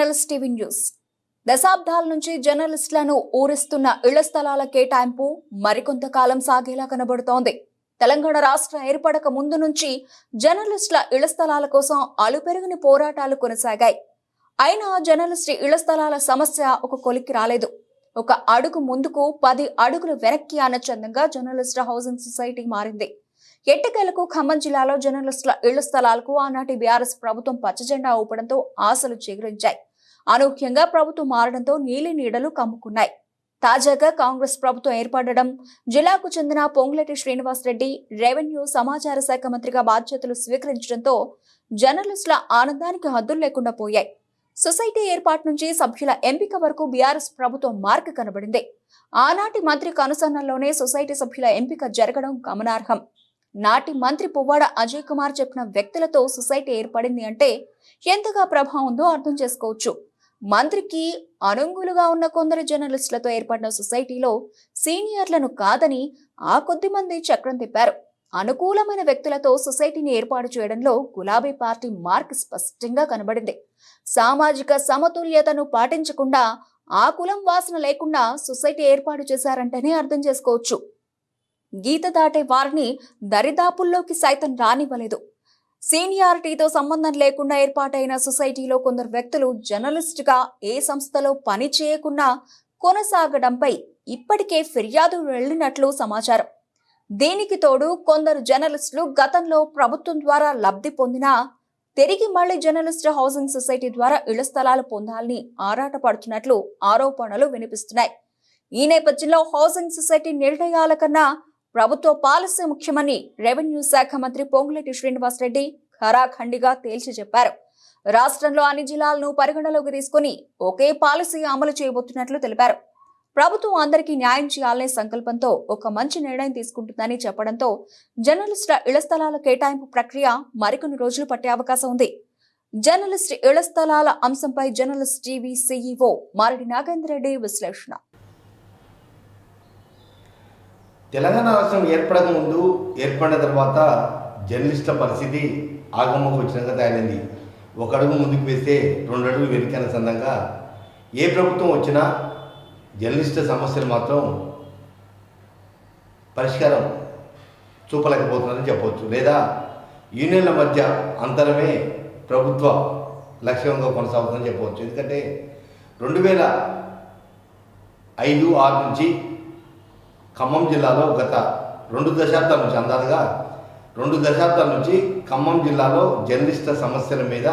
Journalist TV news. దశాబ్దాల నుంచి జర్నలిస్టులను ఊరిస్తున్న ఇళ్ళ స్థలాల కేటాయింపు మరికొంతకాలం సాగేలా కనబడుతోంది. తెలంగాణ రాష్ట్ర ఏర్పడక ముందు నుంచి జర్నలిస్టుల ఇళ్ళ స్థలాల కోసం అలుపెరుగని పోరాటాలు కొనసాగాయి. అయినా జర్నలిస్ట్ ఇళ్ళ స్థలాల సమస్య ఒక కొలికి రాలేదు. ఒక అడుగు ముందుకు పది అడుగులు వెనక్కి అన్న చందంగా జర్నలిస్ట్ హౌసింగ్ సొసైటీ మారింది. ఎట్టకేలకు ఖమ్మం జిల్లాలో జర్నలిస్టుల ఇళ్ళ స్థలాలకు ఆనాటి బీఆర్ఎస్ ప్రభుత్వం పచ్చజెండా ఊపడంతో ఆశలు చిగురించాయి అనూహ్యంగా ప్రభుత్వం మారడంతో నీలి నీడలు కమ్ముకున్నాయి. తాజాగా కాంగ్రెస్ ప్రభుత్వం ఏర్పడడం జిల్లాకు చెందిన పొంగులటి శ్రీనివాస్ రెడ్డి రెవెన్యూ సమాచార శాఖ మంత్రిగా బాధ్యతలు స్వీకరించడంతో జర్నలిస్టుల ఆనందానికి హద్దులు లేకుండా పోయాయి. సొసైటీ ఏర్పాటు నుంచి సభ్యుల ఎంపిక వరకు బీఆర్ఎస్ ప్రభుత్వం మార్క్ కనబడింది. ఆనాటి మంత్రి కనుసన్నల్లోనే సొసైటీ సభ్యుల ఎంపిక జరగడం గమనార్హం. నాటి మంత్రి పువ్వాడ అజయ్ కుమార్ చెప్పిన వ్యక్తులతో సొసైటీ ఏర్పడింది అంటే ఎంతగా ప్రభావం ఉందో అర్థం చేసుకోవచ్చు. మంత్రికి అనుంగులుగా ఉన్న కొందరు జర్నలిస్టులతో ఏర్పడిన సొసైటీలో సీనియర్లను కాదని ఆ కొద్ది మంది చక్రం తిప్పారు. అనుకూలమైన వ్యక్తులతో సొసైటీని ఏర్పాటు చేయడంలో గులాబీ పార్టీ మార్క్ స్పష్టంగా కనబడింది. సామాజిక సమతుల్యతను పాటించకుండా ఆ కులం వాసన లేకుండా సొసైటీ ఏర్పాటు చేశారంటేనే అర్థం చేసుకోవచ్చు. గీత దాటే వారిని దరిదాపుల్లోకి సైతం రానివ్వలేదు. సీనియారిటీతో సంబంధం లేకుండా ఏర్పాటైన సొసైటీలో కొందరు వ్యక్తులు జర్నలిస్టుగా ఏ సంస్థలో పని చేయకున్నా కొనసాగడంపై ఇప్పటికే ఫిర్యాదు వెళ్ళినట్లు సమాచారం. దీనికి తోడు కొందరు జర్నలిస్టులు గతంలో ప్రభుత్వం ద్వారా లబ్ధి పొందినా తిరిగి మళ్ళీ జర్నలిస్ట్ హౌసింగ్ సొసైటీ ద్వారా ఇళ్ళ స్థలాలు పొందాలని ఆరాటపడుతున్నట్లు ఆరోపణలు వినిపిస్తున్నాయి. ఈ నేపథ్యంలో హౌసింగ్ సొసైటీ నిర్ణయాల కన్నా ప్రభుత్వ పాలసీ ముఖ్యమని రెవెన్యూ శాఖ మంత్రి పొంగులేటి శ్రీనివాస్ రెడ్డి ఖరాఖండిగా తేల్చి చెప్పారు. రాష్ట్రంలో అన్ని జిల్లాలను పరిగణలోకి తీసుకుని ఒకే పాలసీ అమలు చేయబోతున్నట్లు తెలిపారు. ప్రభుత్వం అందరికీ న్యాయం చేయాలనే సంకల్పంతో ఒక మంచి నిర్ణయం తీసుకుంటుందని చెప్పడంతో జర్నలిస్టుల ఇళ్ళ స్థలాల కేటాయింపు ప్రక్రియ మరికొన్ని రోజులు పట్టే అవకాశం ఉంది. జర్నలిస్ట్ ఇళ్ళ స్థలాల అంశంపై journalist TV CEO Maradi Nagendra Reddy విశ్లేషణ. తెలంగాణ రాష్ట్రం ఏర్పడక ముందు ఏర్పడిన తర్వాత జర్నలిస్టుల పరిస్థితి ఆగమ్మకు వచ్చినాక తయారైంది. ఒక అడుగు ముందుకు వేస్తే రెండు అడుగులు వెనుకైన సందంగా ఏ ప్రభుత్వం వచ్చినా జర్నలిస్టుల సమస్యలు మాత్రం పరిష్కారం చూపలేకపోతుందని చెప్పవచ్చు లేదా యూనియన్ల మధ్య అంతరమే ప్రభుత్వ లక్ష్యంగా కొనసాగుతుందని చెప్పవచ్చు ఎందుకంటే రెండు వేల ఐదు ఆరు నుంచి ఖమ్మం జిల్లాలో గత రెండు దశాబ్దాల నుంచి అందాలుగా రెండు దశాబ్దాల నుంచి ఖమ్మం జిల్లాలో జర్నలిస్టుల సమస్యల మీద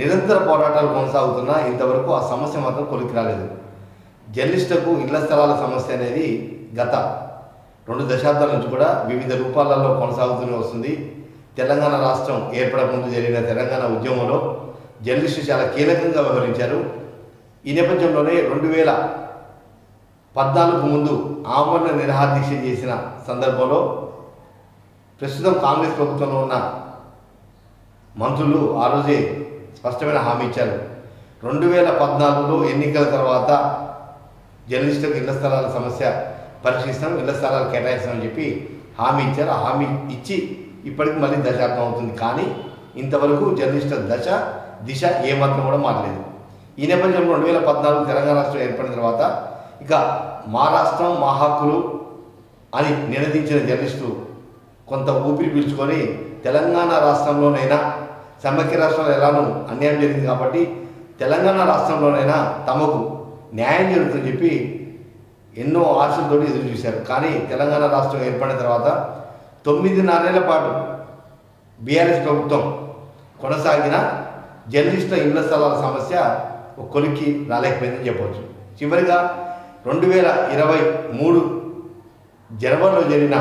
నిరంతర పోరాటాలు కొనసాగుతున్నా ఇంతవరకు ఆ సమస్య మాత్రం కొలికి రాలేదు. జర్నలిస్టులకు ఇళ్ళ స్థలాల సమస్య అనేది గత రెండు దశాబ్దాల నుంచి కూడా వివిధ రూపాలలో కొనసాగుతూనే వస్తుంది. తెలంగాణ రాష్ట్రం ఏర్పడక ముందు జరిగిన తెలంగాణ ఉద్యమంలో జర్నలిస్టులు చాలా కీలకంగా వ్యవహరించారు. ఈ నేపథ్యంలోనే రెండు వేల పద్నాలుగు ముందు ఆమరణ నిరాహారదీక్ష చేసిన సందర్భంలో ప్రస్తుతం కాంగ్రెస్ ప్రభుత్వంలో ఉన్న మంత్రులు ఆ రోజే స్పష్టమైన హామీ ఇచ్చారు. రెండు వేల పద్నాలుగులో ఎన్నికల తర్వాత జర్నలిస్టులకు ఇళ్ళ స్థలాల సమస్య పరిశీలిస్తాం ఇళ్ళ స్థలాలు కేటాయిస్తామని చెప్పి హామీ ఇచ్చారు. ఆ హామీ ఇచ్చి ఇప్పటికి మళ్ళీ దశాబ్దం అవుతుంది. కానీ ఇంతవరకు జర్నలిస్టుల దశ దిశ ఏమాత్రం కూడా మారలేదు. ఈ నేపథ్యంలో రెండు వేల పద్నాలుగు తెలంగాణ రాష్ట్రం ఏర్పడిన తర్వాత ఇక మా రాష్ట్రం మా హక్కులు అని నినదించిన జర్నలిస్టు కొంత ఊపిరి పీల్చుకొని తెలంగాణ రాష్ట్రంలోనైనా సమైక్య రాష్ట్రంలో ఎలానో అన్యాయం జరిగింది కాబట్టి తెలంగాణ రాష్ట్రంలోనైనా తమకు న్యాయం జరుగుతుందని చెప్పి ఎన్నో ఆశలతో ఎదురు చూశారు. కానీ తెలంగాణ రాష్ట్రం ఏర్పడిన తర్వాత తొమ్మిదిన్నరేళ్ళ పాటు బీఆర్ఎస్ ప్రభుత్వం కొనసాగిన జర్నలిస్టుల ఇళ్ళ స్థలాల సమస్య ఒక కొలిక్కి రాలేకపోయిందని చెప్పవచ్చు. చివరిగా రెండు వేల ఇరవై మూడు జనవరిలో జరిగిన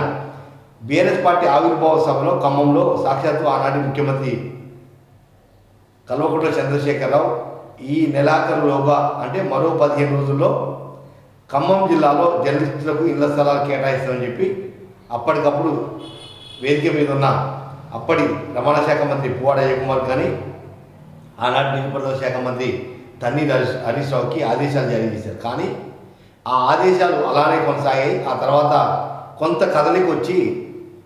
బీఆర్ఎస్ పార్టీ ఆవిర్భావ సభలో ఖమ్మంలో సాక్షాత్తు ఆనాటి ముఖ్యమంత్రి కల్వకుంట్ల చంద్రశేఖరరావు ఈ నెలాఖరులోగా అంటే మరో పదిహేను రోజుల్లో ఖమ్మం జిల్లాలో జర్నలిస్టులకు ఇళ్ళ స్థలాలు కేటాయిస్తామని చెప్పి అప్పటికప్పుడు వేదిక మీద ఉన్న అప్పటి రవాణా శాఖ మంత్రి పువ్వాడ కుమార్ కానీ ఆనాటి నీటిపారుదల శాఖ మంత్రి తన్నీర్ హరీష్ హరీష్ రావుకి ఆదేశాలు జారీ చేశారు. కానీ ఆ ఆదేశాలు అలానే కొనసాగాయి. ఆ తర్వాత కొంత కదలికి వచ్చి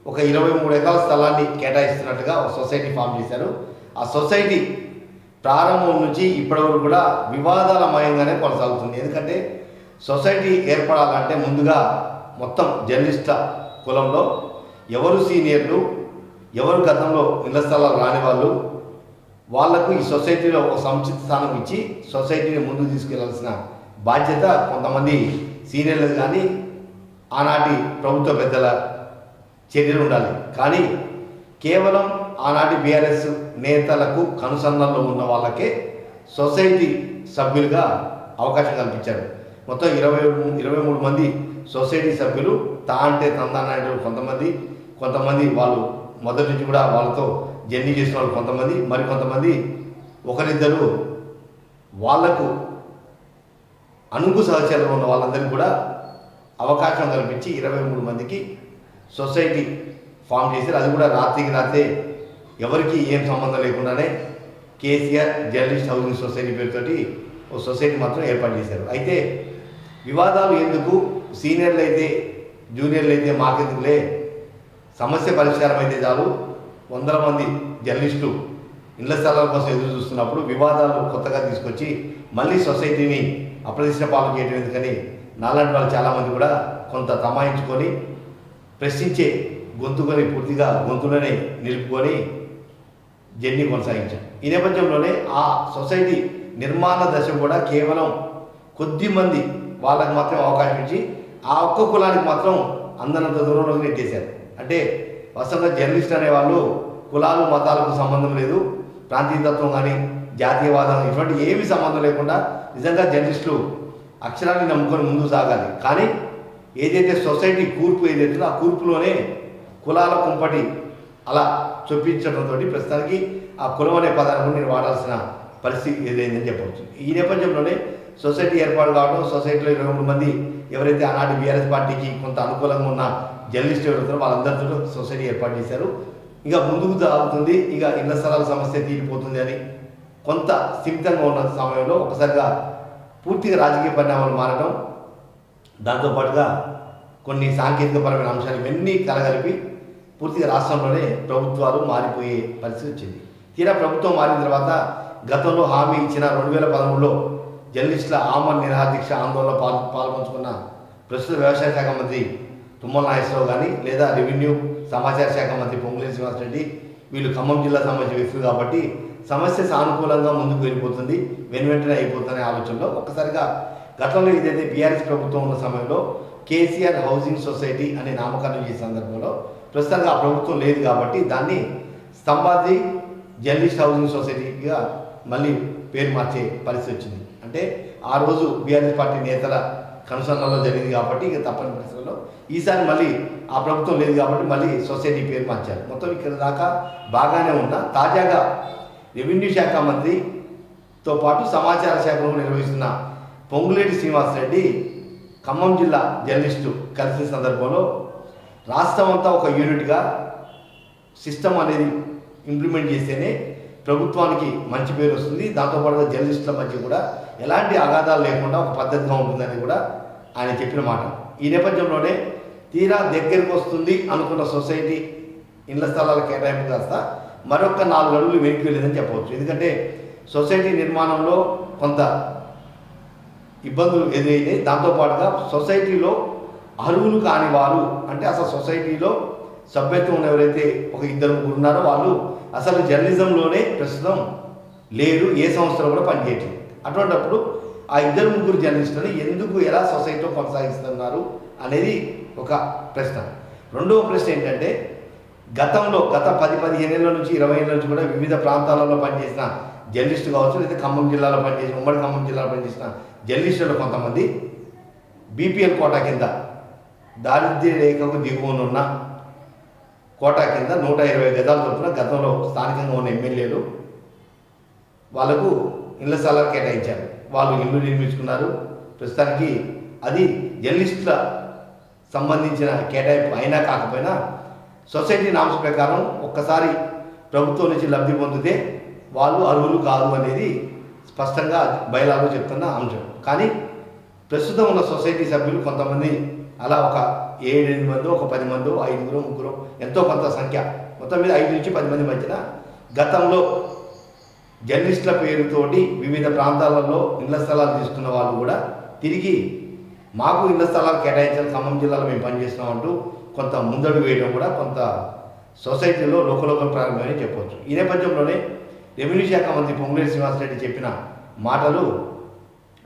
ఒక ఇరవై మూడు ఎకరాల స్థలాన్ని కేటాయిస్తున్నట్టుగా ఒక సొసైటీ ఫామ్ చేశారు. ఆ సొసైటీ ప్రారంభం నుంచి ఇప్పటివరకు కూడా వివాదాలమయంగానే కొనసాగుతుంది. ఎందుకంటే సొసైటీ ఏర్పడాలంటే ముందుగా మొత్తం జర్నలిస్ట కులంలో ఎవరు సీనియర్లు ఎవరు గతంలో ఇళ్ళ స్థలాలు రాని వాళ్ళు వాళ్ళకు ఈ సొసైటీలో ఒక సముచిత స్థానం ఇచ్చి సొసైటీని ముందుకు తీసుకెళ్ళాల్సిన బాధ్యత కొంతమంది సీనియర్లు కానీ ఆనాటి ప్రభుత్వ పెద్దల చర్యలు ఉండాలి. కానీ కేవలం ఆనాటి బీఆర్ఎస్ నేతలకు కనుసంధానంలో ఉన్న వాళ్ళకే సొసైటీ సభ్యులుగా అవకాశం కల్పించారు. మొత్తం ఇరవై ఇరవై మూడు మంది సొసైటీ సభ్యులు తా అంటే తందానాయుడు కొంతమంది కొంతమంది వాళ్ళు మొదటి నుంచి కూడా వాళ్ళతో జర్నీ చేసిన వాళ్ళు కొంతమంది మరి కొంతమంది ఒకరిద్దరు వాళ్ళకు అనుగు సహచరులు ఉన్న వాళ్ళందరికీ కూడా అవకాశం కల్పించి ఇరవై మూడు మందికి సొసైటీ ఫామ్ చేశారు. అది కూడా రాత్రికి రాత్రే ఎవరికి ఏం సంబంధం లేకుండానే కేసీఆర్ జర్నలిస్ట్ హౌసింగ్ సొసైటీ పేరుతోటి ఓ సొసైటీ మాత్రం ఏర్పాటు చేశారు. అయితే వివాదాలు ఎందుకు? సీనియర్లు అయితే జూనియర్లు అయితే మాకెందుకులే? సమస్య పరిష్కారం అయితే చాలు. వందల మంది జర్నలిస్టులు ఇళ్ళ స్థలాల కోసం ఎదురు చూస్తున్నప్పుడు వివాదాలు కొత్తగా తీసుకొచ్చి మళ్ళీ సొసైటీని అప్రదిష్ట పాలన చేయడం ఎందుకని నాలాంటి వాళ్ళు చాలామంది కూడా కొంత తమాయించుకొని ప్రశ్నించే గొంతుకొని పూర్తిగా గొంతులోనే నిలుపుకొని జర్నీ కొనసాగించాం ఈ నేపథ్యంలోనే ఆ సొసైటీ నిర్మాణ దశ కూడా కేవలం కొద్ది మంది వాళ్ళకు మాత్రం అవకాశం ఇచ్చి ఆ ఒక్క కులానికి మాత్రం అందనంత దూరంలోకి నెట్టేశారు. అంటే వాస్తవంగా జర్నలిస్ట్ అనేవాళ్ళు కులాలు మతాలకు సంబంధం లేదు ప్రాంతీయతత్వం కానీ జాతీయవాదం ఇటువంటి ఏమీ సంబంధం లేకుండా నిజంగా జర్నలిస్టులు అక్షరాన్ని నమ్ముకొని ముందుకు సాగాలి. కానీ ఏదైతే సొసైటీ కూర్పు ఏదైతే ఆ కూర్పులోనే కులాల కుంపటి అలా చొప్పించడంతో ప్రస్తుతానికి ఆ కులం అనే పదాన్ని నేను వాడాల్సిన పరిస్థితి ఏదైందని చెప్పవచ్చు. ఈ నేపథ్యంలోనే సొసైటీ ఏర్పాటు కావడం సొసైటీలో ఇరవై మూడు మంది ఎవరైతే ఆనాటి బీఆర్ఎస్ పార్టీకి కొంత అనుకూలంగా ఉన్న జర్నలిస్ట్ ఎవరుతారో వాళ్ళందరితో సొసైటీ ఏర్పాటు చేశారు. ఇక ముందుకు సాగుతుంది ఇక ఇళ్ళ స్థలాల సమస్య తీరిపోతుంది అని కొంత స్థిమితంగా ఉన్న సమయంలో ఒకసారిగా పూర్తిగా రాజకీయ పరిణామాలు మారడం దాంతోపాటుగా కొన్ని సాంకేతికపరమైన అంశాలు ఇవన్నీ కలగలిపి పూర్తిగా రాష్ట్రంలోనే ప్రభుత్వాలు మారిపోయే పరిస్థితి వచ్చింది. తీరా ప్రభుత్వం మారిన తర్వాత గతంలో హామీ ఇచ్చిన రెండు వేల పదమూడులో జర్నలిస్టుల ఆమరణ నిరాదీక్ష ఆందోళన పాల్ పాల్పంచుకున్న ప్రస్తుత వ్యవసాయ శాఖ మంత్రి తుమ్మల నాగేశ్వరరావు కానీ లేదా రెవెన్యూ సమాచార శాఖ మంత్రి పొంగులేని శ్రీనివాసరెడ్డి వీళ్ళు ఖమ్మం జిల్లా సంబంధించిన వ్యక్తులు కాబట్టి సమస్య సానుకూలంగా ముందుకు వెళ్ళిపోతుంది వెనువెంటనే అయిపోతుందనే ఆలోచనలో ఒక్కసారిగా గతంలో ఏదైతే బీఆర్ఎస్ ప్రభుత్వం ఉన్న సమయంలో కేసీఆర్ హౌసింగ్ సొసైటీ అనే నామకరణం చేసే సందర్భంలో ప్రస్తుతంగా ఆ ప్రభుత్వం లేదు కాబట్టి దాన్ని స్తంభాది జర్నలిస్ట్ హౌసింగ్ సొసైటీగా మళ్ళీ పేరు మార్చే పరిస్థితి వచ్చింది. అంటే ఆ రోజు బీఆర్ఎస్ పార్టీ నేతల కనుసన్నలో జరిగింది కాబట్టి ఇక తప్పని పరిస్థితుల్లో ఈసారి మళ్ళీ ఆ ప్రభుత్వం లేదు కాబట్టి మళ్ళీ సొసైటీ పేరు మార్చారు. మొత్తం ఇక్కడ దాకా బాగానే ఉన్నా. తాజాగా రెవెన్యూ శాఖ మంత్రితో పాటు సమాచార శాఖను నిర్వహిస్తున్న పొంగులేటి శ్రీనివాసరెడ్డి ఖమ్మం జిల్లా జర్నలిస్టు కలిసిన సందర్భంలో రాష్ట్రం అంతా ఒక యూనిట్గా సిస్టమ్ అనేది ఇంప్లిమెంట్ చేస్తేనే ప్రభుత్వానికి మంచి పేరు వస్తుంది. దాంతోపాటుగా జర్నలిస్టుల మధ్య కూడా ఎలాంటి అగాధాలు లేకుండా ఒక పద్ధతిగా ఉంటుందని కూడా ఆయన చెప్పిన మాట. ఈ నేపథ్యంలోనే తీరా దగ్గరికి వస్తుంది అనుకున్న సొసైటీ ఇళ్ళ స్థలాల కేటాయింపు కాస్త మరొక నాలుగు అడుగులు వెనక్కి వెళ్ళిందని చెప్పవచ్చు. ఎందుకంటే సొసైటీ నిర్మాణంలో కొంత ఇబ్బందులు ఎదురైనాయి దాంతోపాటుగా సొసైటీలో అర్హులు కాని వారు అంటే అసలు సొసైటీలో సభ్యత్వం ఉన్న ఎవరైతే ఒక ఇద్దరు ముగ్గురు ఉన్నారో వాళ్ళు అసలు జర్నలిజంలోనే ప్రస్తుతం లేరు ఏ సంస్థలో కూడా పనిచేయట్లేదు. అటువంటప్పుడు ఆ ఇద్దరు ముగ్గురు జర్నలిస్టులను ఎందుకు ఎలా సొసైటీలో కొనసాగిస్తున్నారు అనేది ఒక ప్రశ్న. రెండవ ప్రశ్న ఏంటంటే గతంలో గత పది పదిహేను ఏళ్ళ నుంచి ఇరవై ఏళ్ళ నుంచి కూడా వివిధ ప్రాంతాలలో పనిచేసిన జర్నలిస్టు కావచ్చు లేదా ఖమ్మం జిల్లాలో పనిచేసిన ఉమ్మడి ఖమ్మం జిల్లాలో పనిచేసిన జర్నలిస్టులు కొంతమంది. బీపీఎల్ కోటా కింద దారిద్ర్య రేఖకు దిగువనున్న కోటా కింద నూట ఇరవై గజాల చొప్పున గతంలో స్థానికంగా ఉన్న ఎమ్మెల్యేలు వాళ్ళకు ఇళ్ళ స్థలాలు కేటాయించారు. వాళ్ళు ఇల్లు నిర్మించుకున్నారు. ప్రస్తుతానికి అది జర్నలిస్టుల సంబంధించిన కేటాయింపు అయినా కాకపోయినా సొసైటీ నామ్స్ ప్రకారం ఒక్కసారి ప్రభుత్వం నుంచి లబ్ధి పొందితే వాళ్ళు అర్హులు కాదు అనేది స్పష్టంగా బయలాలో చెప్తున్న అంశం. కానీ ప్రస్తుతం ఉన్న సొసైటీ సభ్యులు కొంతమంది అలా ఒక ఏడెనిమిది మంది ఒక పది మంది ఐదుగురు ముగ్గురు ఎంతో కొంత సంఖ్య. మొత్తం మీద ఐదు నుంచి పది మంది మధ్యన గతంలో జర్నలిస్టుల పేరుతోటి వివిధ ప్రాంతాలలో ఇళ్ళ స్థలాలు తీసుకున్న వాళ్ళు కూడా తిరిగి మాకు ఇళ్ళ స్థలాలు కేటాయించాలి ఖమ్మం జిల్లాలో మేము పనిచేస్తున్నామంటూ కొంత ముందడుగు వేయడం కూడా కొంత సొసైటీలో లోకలోకం ప్రారంభమని చెప్పవచ్చు ఈ నేపథ్యంలోనే రెవెన్యూ శాఖ మంత్రి పొంగులేటి శ్రీనివాసరెడ్డి చెప్పిన మాటలు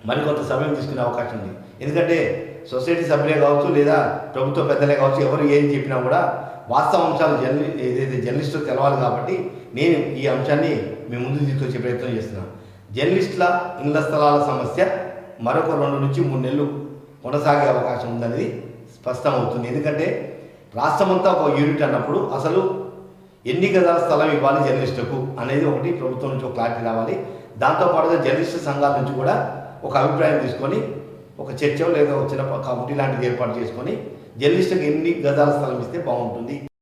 మరికొంత సమయం తీసుకునే అవకాశం ఉంది. ఎందుకంటే సొసైటీ సభ్యులే కావచ్చు లేదా ప్రభుత్వ పెద్దలే కావచ్చు ఎవరు ఏం చెప్పినా కూడా వాస్తవ అంశాలు జర్నలి ఏదైతే జర్నలిస్టులు తెలవాలి కాబట్టి నేను ఈ అంశాన్ని మీ ముందు తీసుకొచ్చే ప్రయత్నం చేస్తున్నాను జర్నలిస్టుల ఇళ్ళ స్థలాల సమస్య మరొక రెండు నుంచి మూడు నెలలు కొనసాగే అవకాశం ఉందనేది స్పష్టమవుతుంది. ఎందుకంటే రాష్ట్రమంతా ఒక యూనిట్ అన్నప్పుడు అసలు ఎన్ని గదాల స్థలం ఇవ్వాలి జర్నలిస్టులకు అనేది ఒకటి ప్రభుత్వం నుంచి ఒక క్లారిటీ రావాలి. దాంతోపాటుగా జర్నలిస్టు సంఘాల నుంచి కూడా ఒక అభిప్రాయం తీసుకొని ఒక చర్చ లేదా ఒక చిన్న కమిటీ లాంటిది ఏర్పాటు చేసుకొని జర్నలిస్టులకు ఎన్ని గదాల స్థలం ఇస్తే బాగుంటుంది.